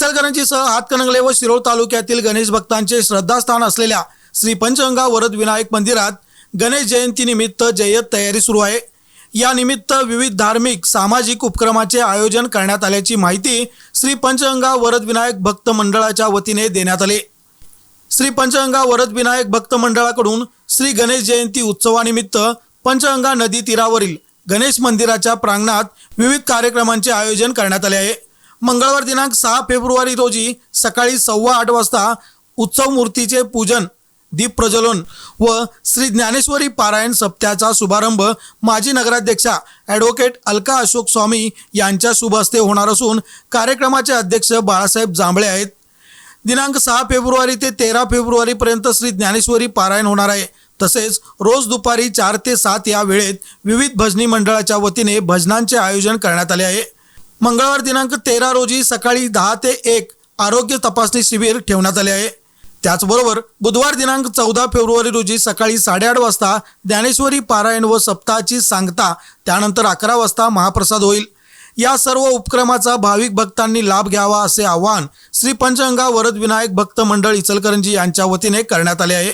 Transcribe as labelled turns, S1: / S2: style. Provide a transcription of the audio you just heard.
S1: इचलकरंजीसह हातकणंगले व शिरोळ तालुक्यातील गणेश भक्तांचे श्रद्धास्थान असलेल्या श्री पंचगंगा वरद विनायक मंदिरात गणेश जयंतीनिमित्त जय्यत तयारी सुरू आहे. या निमित्त विविध धार्मिक सामाजिक उपक्रमाचे आयोजन करण्यात आल्याची माहिती श्री पंचगंगा वरद विनायक भक्त मंडळाच्या वतीने देण्यात आले. श्री पंचगंगा वरद विनायक भक्त मंडळाकडून श्री गणेश जयंती उत्सवानिमित्त पंचगंगा नदी तीरावरील गणेश मंदिराच्या प्रांगणात विविध कार्यक्रमांचे आयोजन करण्यात आले आहे. मंगळवार दिनांक सहा फेब्रुवारी रोजी सकाळी सव्वा आठ वाजता उत्सव मूर्तीचे पूजन दीप प्रज्वलन व श्री ज्ञानेश्वरी पारायण सप्त्याचा शुभारंभ माजी नगराध्यक्षा ॲडव्होकेट अलका अशोक स्वामी यांच्या शुभ हस्ते होणार असून कार्यक्रमाचे अध्यक्ष बाळासाहेब जांभळे आहेत. दिनांक सहा फेब्रुवारी ते तेरा फेब्रुवारीपर्यंत श्री ज्ञानेश्वरी पारायण होणार आहे. तसेच रोज दुपारी चार ते सात या वेळेत विविध भजनी मंडळाच्या वतीने भजनांचे आयोजन करण्यात आले आहे. मंगळवार दिनांक तेरा रोजी सकाळी दहा ते एक आरोग्य तपासणी शिबिर ठेवण्यात आले आहे. त्याचबरोबर बुधवार दिनांक चौदा फेब्रुवारी रोजी सकाळी साडेआठ वाजता ज्ञानेश्वरी पारायण व सप्ताहाची सांगता त्यानंतर अकरा वाजता महाप्रसाद होईल. या सर्व उपक्रमाचा भाविक भक्तांनी लाभ घ्यावा असे आवाहन श्री पंचगंगा वरदविनायक भक्त मंडळ इचलकरंजी यांच्या वतीने करण्यात आले आहे.